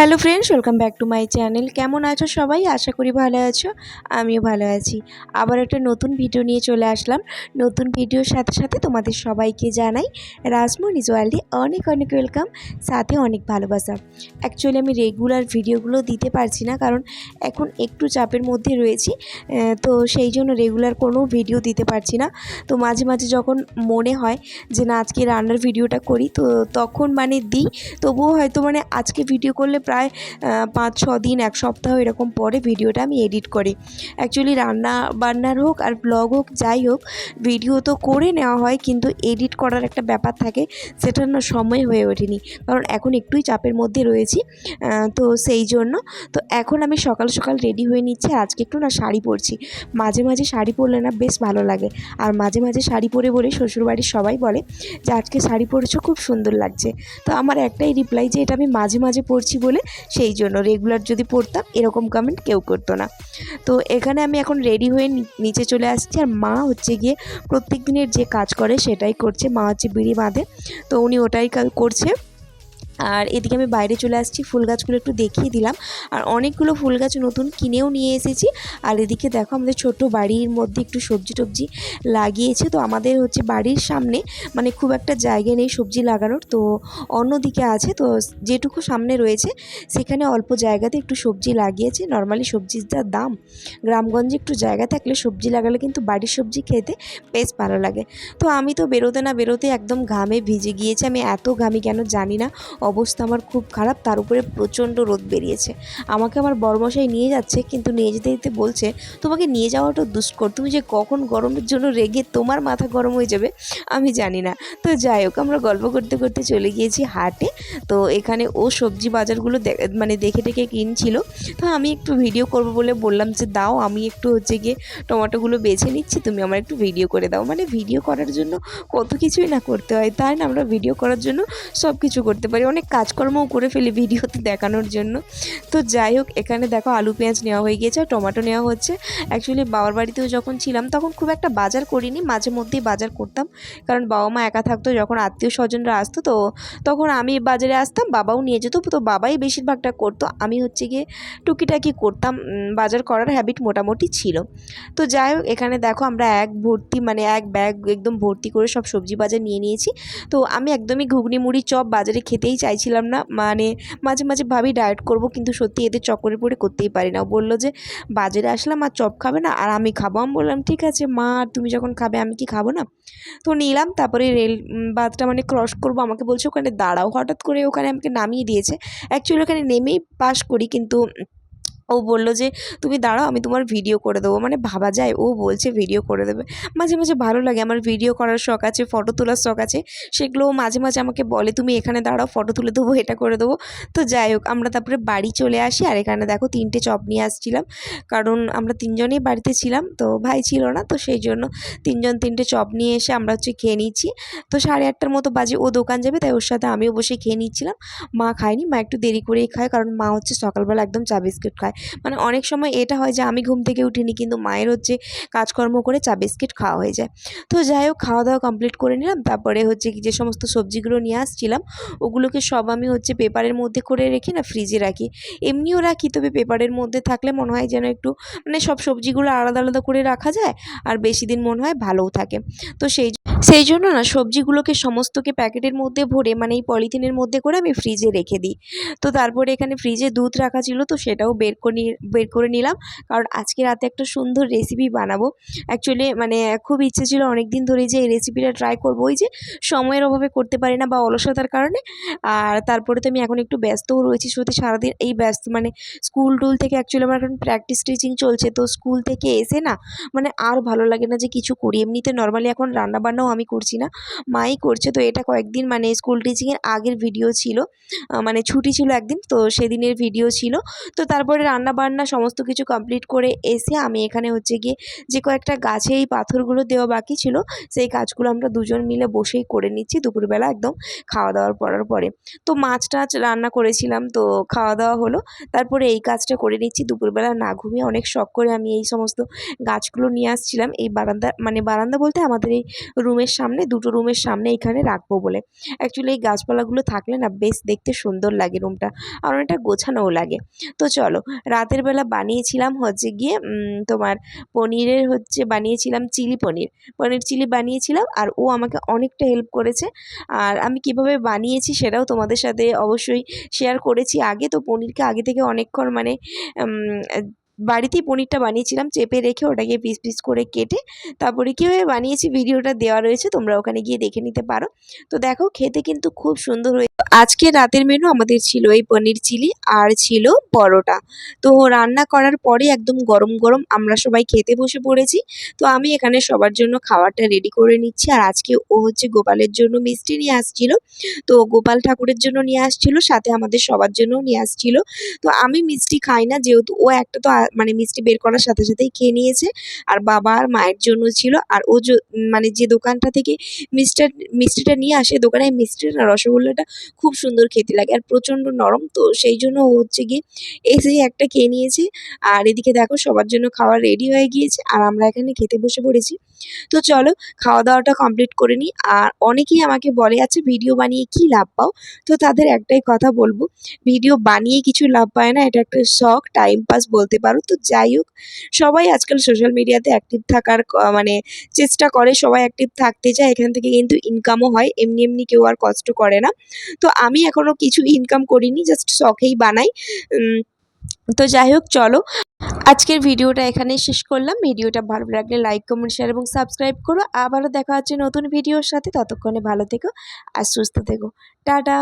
Hello friends, welcome back to my channel. কেমন আছো সবাই? আশা করি ভালো আছো, আমিও ভালো আছি। আবার একটা নতুন ভিডিও নিয়ে চলে আসলাম। নতুন ভিডিওর সাথে সাথে তোমাদের সবাইকে জানাই রাজমণি ওয়ার্ল্ডে অনেক অনেক ওয়েলকাম, সাথে অনেক ভালোবাসা। অ্যাকচুয়ালি আমি রেগুলার ভিডিওগুলো দিতে পারছি না, কারণ এখন একটু চাপের মধ্যে রয়েছি তো সেই জন্য রেগুলার কোনো ভিডিও দিতে পারছি না। তো মাঝে মাঝে যখন মনে হয় যে না, আজকে রান্নার ভিডিওটা করি, তো তখন মানে দিই, তবুও হয়তো মানে আজকে ভিডিও করলে প্রায় পাঁচ, ছ দিন, এক সপ্তাহ এরকম পরে ভিডিওটা আমি এডিট করি। অ্যাকচুয়ালি রান্না বান্নার হোক আর ব্লগ হোক, যাই হোক ভিডিও তো করে নেওয়া হয় কিন্তু এডিট করার একটা ব্যাপার থাকে সেটার না সময় হয়ে ওঠেনি। কারণ এখন একটুই চাপের মধ্যে রয়েছি তো সেই জন্য। তো এখন আমি সকাল সকাল রেডি হয়ে নিচ্ছি, আর আজকে একটু না শাড়ি পরছি। মাঝে মাঝে শাড়ি পরলে না বেশ ভালো লাগে। আর মাঝে মাঝে শাড়ি পরে বলে শ্বশুরবাড়ির সবাই বলে যে, আজকে শাড়ি পরেছো, খুব সুন্দর লাগছে। তো আমার একটাই রিপ্লাই যে, এটা আমি মাঝে মাঝে পরছি বলে সেই জন্য রেগুলার যদি পড়তাম, এরকম কমেন্ট কেউ করতো না। তো এখানে আমি এখন রেডি হয়ে নিচে চলে আসছি। আর মা হচ্ছে গিয়ে প্রত্যেক দিনের যে কাজ করে সেটাই করছে। মা হচ্ছে বিড়ি বাঁধে। তো উনি ওটাই করছে। আর এদিকে আমি বাইরে চলে আসছি, ফুল গাছগুলো একটু দেখিয়ে দিলাম। আর অনেকগুলো ফুল গাছ নতুন কিনেও নিয়ে এসেছি। আর এদিকে দেখো আমাদের ছোট বাড়ির মধ্যে একটু সবজি টবজি লাগিয়েছে। তো আমাদের হচ্ছে বাড়ির সামনে মানে খুব একটা জায়গা নেই সবজি লাগানোর। তো অন্যদিকে আছে, তো যেটুকু সামনে রয়েছে, সেখানে অল্প জায়গাতে একটু সবজি লাগিয়েছে। নর্মালি সবজির যা দাম, গ্রামগঞ্জে একটু জায়গা থাকলে সবজি লাগালে কিন্তু বাড়ির সবজি খেতে বেশ ভালো লাগে। তো আমি তো বেরোতে না বেরোতে একদম ঘামে ভিজে গিয়েছে। আমি এত ঘামি কেন জানি না। অবস্থা আমার খুব খারাপ, তার উপরে প্রচণ্ড রোদ বেরিয়েছে। আমাকে আমার বড়মশাই নিয়ে যাচ্ছে, কিন্তু নিয়ে যেতে যেতে বলছে, তোমাকে নিয়ে যাওয়াটা দুষ্কর, তুমি যে কখন গরমের জন্য রেগে তোমার মাথা গরম হয়ে যাবে, আমি জানি না। তো যাই হোক, আমরা গল্প করতে করতে চলে গিয়েছি হাটে। তো এখানে ও সবজি বাজারগুলো মানে দেখে টেকে কিনছিল। তো আমি একটু ভিডিও করব বলে বললাম যে, দাও, আমি একটু হচ্ছে গিয়ে টমেটোগুলো বেছে নিচ্ছি, তুমি আমার একটু ভিডিও করে দাও। মানে ভিডিও করার জন্য কত কিছুই না করতে হয়, তাই না? আমরা ভিডিও করার জন্য সব কিছু করতে পারি। অনেক কাজকর্মও করে ফেলি ভিডিওতে দেখানোর জন্য। তো যাই হোক, এখানে দেখো আলু, পেঁয়াজ নেওয়া হয়ে গিয়েছে টমেটো নেওয়া হচ্ছে। অ্যাকচুয়ালি বাবার বাড়িতেও যখন ছিলাম, তখন খুব একটা বাজার করিনি, মাঝে মধ্যেই বাজার করতাম। কারণ বাবা মা একা থাকতো, যখন আত্মীয় স্বজনরা আসতো, তো তখন আমি বাজারে আসতাম, বাবাও নিয়ে যেত, তো বাবাই বেশিরভাগটা করতো। আমি হচ্ছে গিয়ে টুকিটাকি করতাম বাজার করার হ্যাবিট মোটামুটি ছিল। তো যাই হোক, এখানে দেখো আমরা এক ভর্তি মানে এক ব্যাগ একদম ভর্তি করে সব সবজি বাজার নিয়ে নিয়েছি। তো আমি একদমই ঘুগনি, মুড়ি, চপ বাজারে খেতেই চাইছিলাম না। মানে মাঝে মাঝে ভাবি ডায়েট করব কিন্তু সত্যি এদের চকরে পড়ে করতেই পারি না। বলল যে, বাজারে আসলাম আর চপ খাবে না, আর আমি খাব। আমি বললাম, ঠিক আছে মা, আর তুমি যখন খাবে আমি কি খাব না? তো নিলাম, তারপরে রেল বাঁধটা মানে ক্রস করব। আমাকে বলছে, ওখানে দাঁড়াও। হঠাৎ করে ওখানে আমাকে নামিয়ে দিয়েছে। অ্যাকচুয়ালি ওখানে নেমেই পাস করি কিন্তু ও বলল যে, তুমি দাঁড়াও, আমি তোমার ভিডিও করে দেবো। মানে ভাবা যায়, ও বলছে ভিডিও করে দেবে। মাঝে মাঝে ভালো লাগে, আমার ভিডিও করার শখ আছে ফটো তোলার শখ আছে। সেগুলো মাঝে মাঝে আমাকে বলে, তুমি এখানে দাঁড়াও ফটো তুলে দেবো, এটা করে দেবো। তো যাই হোক, আমরা তারপরে বাড়ি চলে আসি, আর এখানে দেখো তিনটে চপ নিয়ে আসছিলাম। কারণ আমরা তিনজনেই বাড়িতে ছিলাম, তো ভাই ছিল না, তো সেই জন্য তিনজন তিনটে চপ নিয়ে এসে আমরা হচ্ছে খেয়ে নিচ্ছি। তো সাড়ে আটটার মতো বাজে, ও দোকান যাবে, তাই ওর সাথে আমিও বসে খেয়ে নিচ্ছিলাম। মা খায়নি, মা একটু দেরি করেই খায়, কারণ মা হচ্ছে সকালবেলা একদম চা বিস্কিট খায়। মানে অনেক সময় এটা হয় যে আমি ঘুম থেকে উঠিনি, কিন্তু মায়ের হচ্ছে কাজকর্ম করে চা, বিস্কিট খাওয়া হয়ে যায়। তো যাই হোক খাওয়া দাওয়া কমপ্লিট করে নিলাম। তারপরে হচ্ছে যে সমস্ত সবজিগুলো নিয়ে আসছিলাম, ওগুলোকে সব আমি হচ্ছে পেপারের মধ্যে করে রেখে না ফ্রিজে রাখি। এমনিও রাখি, তবে পেপারের মধ্যে থাকলে মনে হয় যেন একটু মানে সব সবজিগুলো আলাদা আলাদা করে রাখা যায়, আর বেশি দিন মনে হয় ভালোও থাকে। তো সেই সেই জন্য না সবজিগুলোকে সমস্তকে প্যাকেটের মধ্যে ভরে মানে এই পলিথিনের মধ্যে করে আমি ফ্রিজে রেখে দিই। তো তারপরে এখানে ফ্রিজে দুধ রাখা ছিল, তো সেটাও বের করে বের করে নিলাম। কারণ আজকে রাতে একটা সুন্দর রেসিপি বানাবো। অ্যাকচুয়ালি মানে খুব ইচ্ছে ছিল অনেক দিন ধরেই যে এই রেসিপিটা ট্রাই করব। ওই যে সময়ের অভাবে করতে পারি না বা অলসতার কারণে। আর তারপরে তো আমি এখন একটু ব্যস্তও রয়েছি। সত্যি সারাদিন এই ব্যস্ত মানে স্কুল টুল থেকে অ্যাকচুয়ালি আমার এখন প্র্যাকটিস টিচিং চলছে। তো স্কুল থেকে এসে না মানে আর ভালো লাগে না যে কিছু করি। এমনিতে নর্মালি এখন রান্নাবান্নাও আমি করছি না। মাই করছে তো এটা কয়েকদিন মানে স্কুল টিচিংয়ের আগের ভিডিও ছিল। মানে ছুটি ছিল একদিন তো সেদিনের ভিডিও ছিল। তো তারপরে রান্না বান্না সমস্ত কিছু কমপ্লিট করে এসে আমি এখানে হচ্ছে গিয়ে যে কয়েকটা গাছে এই পাথরগুলো দেওয়া বাকি ছিল, সেই কাজগুলো আমরা দুজন মিলে বসেই করে নিচ্ছি দুপুরবেলা একদম খাওয়া দাওয়ার পরার পরে। তো মাছ টাছ রান্না করেছিলাম তো খাওয়া দাওয়া হলো। তারপরে এই কাজটা করে নিচ্ছি, দুপুরবেলা না ঘুমিয়ে অনেক শখ করে আমি এই সমস্ত গাছগুলো নিয়ে আসছিলাম। এই বারান্দা মানে বারান্দা বলতে আমাদের এই রুমের রুমের সামনে, দুটো রুমের সামনে এখানে রাখব বলে। অ্যাকচুয়ালি এই গাছপালাগুলো থাকলে না বেশ দেখতে সুন্দর লাগে রুমটা, আর অনেকটা গোছানোও লাগে। তো চলো, রাতের বেলা বানিয়েছিলাম হচ্ছে গিয়ে তোমার পনিরের হচ্ছে বানিয়েছিলাম চিলি পনির। পনির চিলি বানিয়েছিলাম আর ও আমাকে অনেকটা হেল্প করেছে। আর আমি কীভাবে বানিয়েছি সেটাও তোমাদের সাথে অবশ্যই শেয়ার করেছি। আগে তো পনিরকে আগে থেকে অনেকক্ষণ মানে বাড়িতেই পনিরটা বানিয়েছিলাম, চেপে রেখে ওটাকে পিস পিস করে কেটে তারপরে কীভাবে বানিয়েছি, ভিডিওটা দেওয়া রয়েছে, তোমরা ওখানে গিয়ে দেখে নিতে পারো। তো দেখো, খেতে কিন্তু খুব সুন্দর হয়েছে আজকে রাতের মেনু আমাদের ছিল এই পনির চিলি আর ছিল পরোটা। তো রান্না করার পরে একদম গরম গরম আমরা সবাই খেতে বসে পড়েছি। তো আমি এখানে সবার জন্য খাবারটা রেডি করে নিচ্ছি। আর আজকে ও হচ্ছে গোপালের জন্য মিষ্টি নিয়ে আসছিল। তো গোপাল ঠাকুরের জন্য নিয়ে আসছিল, সাথে আমাদের সবার জন্যও নিয়ে আসছিল। তো আমি মিষ্টি খাই না, যেহেতু ও একটা তো মানে মিষ্টি বের করার সাথে সাথেই খেয়ে নিয়েছে। আর বাবা আর মায়ের জন্য ছিল। আর ও মানে যে দোকানটা থেকে মিষ্টার, মিষ্টিটা নিয়ে আসে, দোকানে মিষ্টির রসগোল্লাটা খুব সুন্দর খেতে লাগে। আর প্রচণ্ড নরম, তো সেই জন্য ও হচ্ছে গিয়ে এসে একটা খেয়ে নিয়েছে। আর এদিকে দেখো সবার জন্য খাওয়া রেডি হয়ে গিয়েছে। আর আমরা এখানে খেতে বসে পড়েছি। তো চলো খাওয়া দাওয়াটা কমপ্লিট করে নিই। আর অনেকেই আমাকে বলে আছে ভিডিও বানিয়ে কি লাভ পাও? তো তাদের একটাই কথা বলব ভিডিও বানিয়ে কিছু লাভ পায় না, এটা একটা শখ টাইম পাস বলতে পারো। তো যাই হোক, সবাই আজকাল সোশ্যাল মিডিয়াতে অ্যাক্টিভ থাকার মানে চেষ্টা করে, সবাই অ্যাক্টিভ থাকতে চায়, এখান থেকে কিন্তু ইনকামও হয়, এমনি এমনি কেউ আর কষ্ট করে না। তো আমি এখনও কিছু ইনকাম করিনি জাস্ট শখেই বানাই। তো যাই হোক চলো। আজকের ভিডিওটা এখানেই শেষ করলাম। ভিডিওটা ভালো লাগলে লাইক কমেন্ট শেয়ার এবং সাবস্ক্রাইব করো। আবারও দেখা হচ্ছে নতুন ভিডিওর সাথে। ততক্ষণে ভালো থেকো আর সুস্থ থেকো। টাটা!